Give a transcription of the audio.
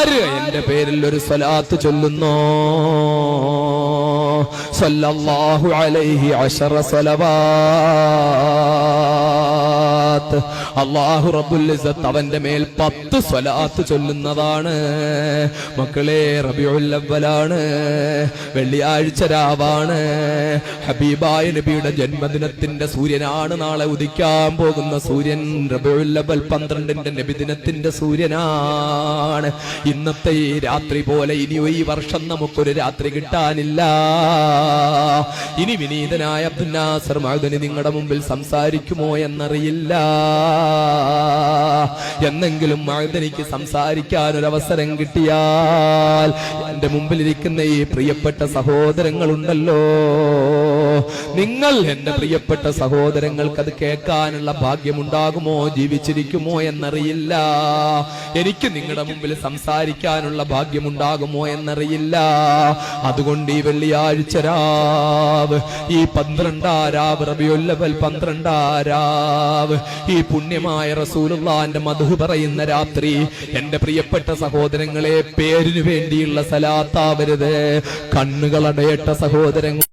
ആര്? എന്റെ പേരിൽ ഒരു സ്വലാത്ത് ചൊല്ലുന്നോ. സല്ലല്ലാഹു അലൈഹി അശറ സ്വലവാത്ത് അള്ളാഹു റബ്ബുൽ ഇസ്സത്ത് അവന്റെ മേൽ പത്ത് സ്വലാത്ത് ചൊല്ലുന്നതാണ്. മക്കളെ റബിയുൽ അവ്വലാണ്. വെള്ളിയാഴ്ച രാവാണ്. ഹബീബായ നബിയുടെ ജന്മദിനത്തിന്റെ സൂര്യനാണ് നാളെ ഉദിക്കാൻ പോകുന്ന സൂര്യൻ. റബിയുല്ലബൽ പന്ത്രണ്ടിന്റെ നബിദിനത്തിന്റെ സൂര്യനാണ്. ഇന്നത്തെ ഈ രാത്രി പോലെ ഇനി ഈ വർഷം നമുക്കൊരു രാത്രി കിട്ടാനില്ല. ഇനി വിനീതനായ അബ്ദുൽ നാസർ മഅദനി നിങ്ങളുടെ മുമ്പിൽ സംസാരിക്കുമോ എന്നറിയില്ല. എന്നെങ്കിലും മഅദനിക്ക് സംസാരിക്കാൻ ഒരു അവസരം കിട്ടിയാൽ എന്റെ മുമ്പിലിരിക്കുന്ന ഈ പ്രിയപ്പെട്ട സഹോദരങ്ങളുണ്ടല്ലോ. നിങ്ങൾ എന്റെ പ്രിയപ്പെട്ട സഹോദരങ്ങൾക്ക് അത് കേൾക്കാനുള്ള ഭാഗ്യമുണ്ടാകുമോ ജീവിച്ചിരിക്കുമോ എന്നറിയില്ല. എനിക്ക് നിങ്ങളുടെ മുമ്പിൽ സംസാരിക്കാനുള്ള ഭാഗ്യമുണ്ടാകുമോ എന്നറിയില്ല. അതുകൊണ്ട് ഈ വെള്ളിയാഴ്ച രാവ് ഈ പന്ത്രണ്ടാരാവ് റബിയൊല്ലവൽ പന്ത്രണ്ടാരാവ് ഈ പുണ്യമായ റസൂലുള്ളാന്റെ മധു പറയുന്ന രാത്രി എന്റെ പ്രിയപ്പെട്ട സഹോദരങ്ങളെ പേരിനു വേണ്ടിയുള്ള സലാത്താവരുത് കണ്ണുകളടയട്ട സഹോദരങ്ങൾ